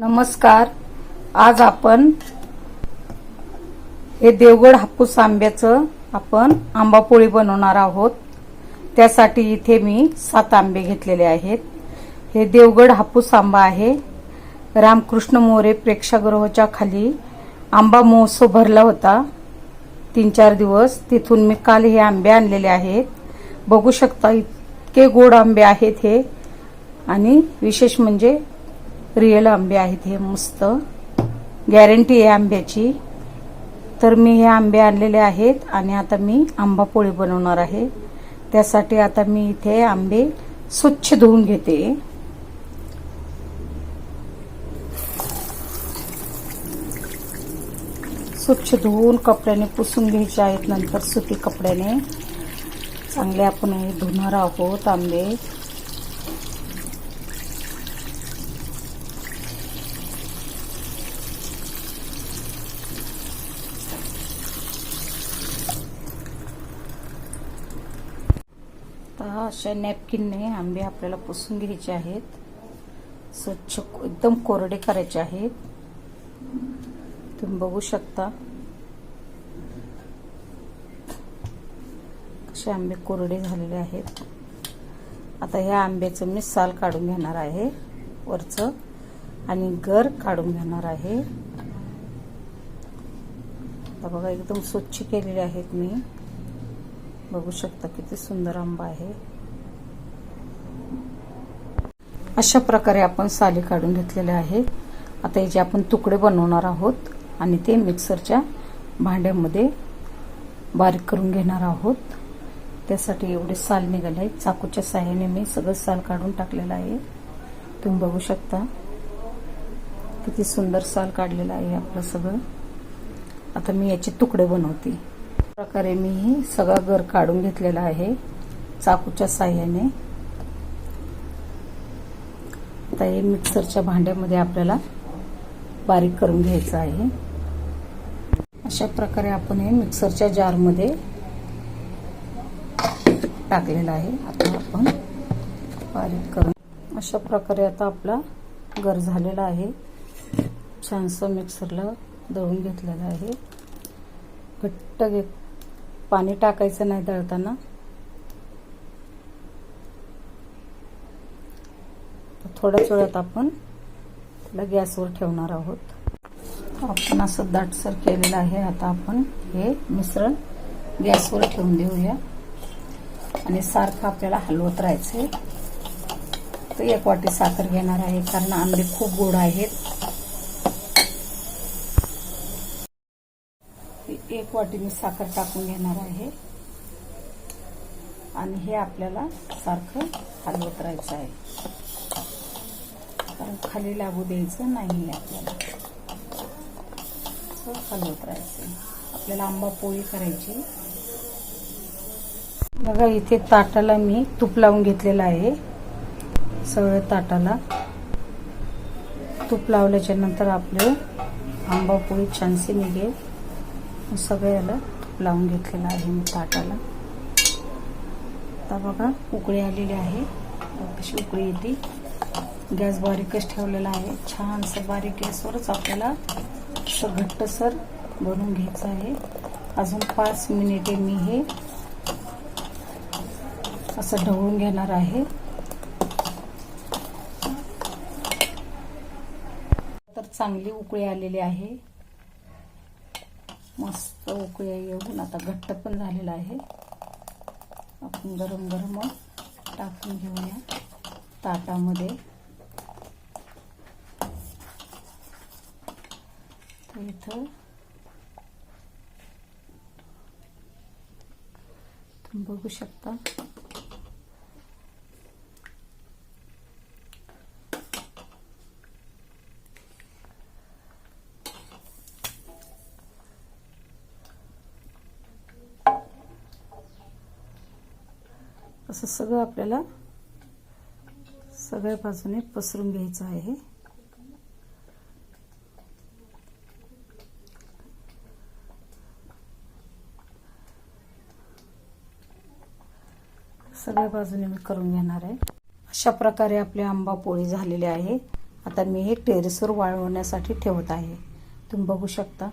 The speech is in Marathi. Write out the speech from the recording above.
नमस्कार. आज आपण हे देवगड हापूस आंब्याचं आपण आंबा पोळी बनवणार आहोत. त्यासाठी इथे मी सात आंबे घेतलेले आहेत. हे देवगड हापूस आंबा आहे. रामकृष्ण मोरे प्रेक्षागृहाच्या खाली आंबा महोत्सव भरला होता. तीन चार दिवस तिथून मी काल हे आंबे आणलेले आहेत. बघू शकता इतके गोड आंबे आहेत हे. आणि विशेष म्हणजे रिअल आंबे आहेत हे मस्त. गॅरंटी आहे आंब्याची. तर मी हे आंबे आणलेले आहेत आणि आता मी आंबा पोळी बनवणार आहे. त्यासाठी आता मी इथे आंबे स्वच्छ धुवून घेते. स्वच्छ धुवून कपड्याने पुसून घ्यायचे आहेत नंतर सुती कपड्याने. चांगले आपण हे धुणार आहोत आंबे. आता अशा नॅपकिनने आंबे आपल्याला पुसून घ्यायचे आहेत. स्वच्छ एकदम कोरडे करायचे आहेत. तुम्ही बघू शकता. कसे आंबे कोरडे झालेले आहेत. आता ह्या आंब्याचं मी साल काढून घेणार आहे वरचं. आणि गर काढून घेणार आहे. आता बघा एकदम स्वच्छ केलेले आहेत मी. बघू शकता किती सुंदर आंबा आहे. अशा प्रकारे आपण साली काढून घेतलेले आहे. आता याचे आपण तुकडे बनवणार आहोत आणि ते मिक्सरच्या भांड्यामध्ये बारीक करून घेणार आहोत. त्यासाठी एवढे साल निघाले आहेत. चाकूच्या साह्याने मी सगळं साल काढून टाकलेलं आहे. तुम्ही बघू शकता किती सुंदर साल काढलेलं आहे आपलं सगळं. आता मी याचे तुकडे बनवते. प्रकारे मी हे सगळा गर काढून घेतलेला आहे चाकूच्या साह्याने. आता हे मिक्सरच्या भांड्यामध्ये आपल्याला बारीक करून घ्यायचं आहे. अशा प्रकारे आपण हे मिक्सरच्या जारमध्ये टाकलेलं आहे. आता आपण बारीक करून अशा प्रकारे आता आपला गर झालेला आहे. छानसं मिक्सरला दळून घेतलेलं आहे. घट्ट घे पाणी टाकायचं नाही दळताना. थोड्याच वेळात आपण त्याला गॅसवर ठेवणार आहोत. आपण असं दाटसर केलेलं आहे. आता आपण हे मिश्रण गॅसवर ठेवून देऊया. आणि सारखं आपल्याला हलवत राहायचंय. तर एक वाटी साखर घेणार आहे कारण आंबे खूप गोड आहेत. एक वाटी मी साखर टाकून घेणार आहे. आणि हे आपल्याला सारखं हलवत राहायचं आहे. कारण खाली लागू द्यायचं नाही आपल्याला. हलवत राहायचं आपल्याला आंबा पोळी करायची. बघा इथे ताटाला मी तूप लावून घेतलेलं आहे. सगळ्या ताटाला तूप लावल्याच्या नंतर आपले आंबा पोळी छानशी निघेल. सगळं याला लावून घेतलेलं आहे मी ताटाला. आता बघा उकळी आलेली आहे. कशी उकळी येते. गॅस बारीकच ठेवलेला आहे. छानसं बारीक गॅसवरच आपल्याला असं घट्टसर बनवून घ्यायचं आहे. अजून पाच मिनिटे मी हे असं ढवळून घेणार आहे. तर चांगली उकळी आलेली आहे. मस्त उकळ्या येऊन आता घट्ट पण झालेला आहे. आपण गरम गरम टाकून घेऊया ताटामध्ये. इथं तुम्ही बघू शकता. असं सगळं आपल्याला सगळ्या बाजूने पसरून घ्यायचं आहे. सगळ्या बाजूने मी करून घेणार आहे. अशा प्रकारे आपली आंबा पोळी झालेली आहे. आता मी हे टेरेसवर वाळवण्यासाठी ठेवत आहे. तुम्ही बघू शकता.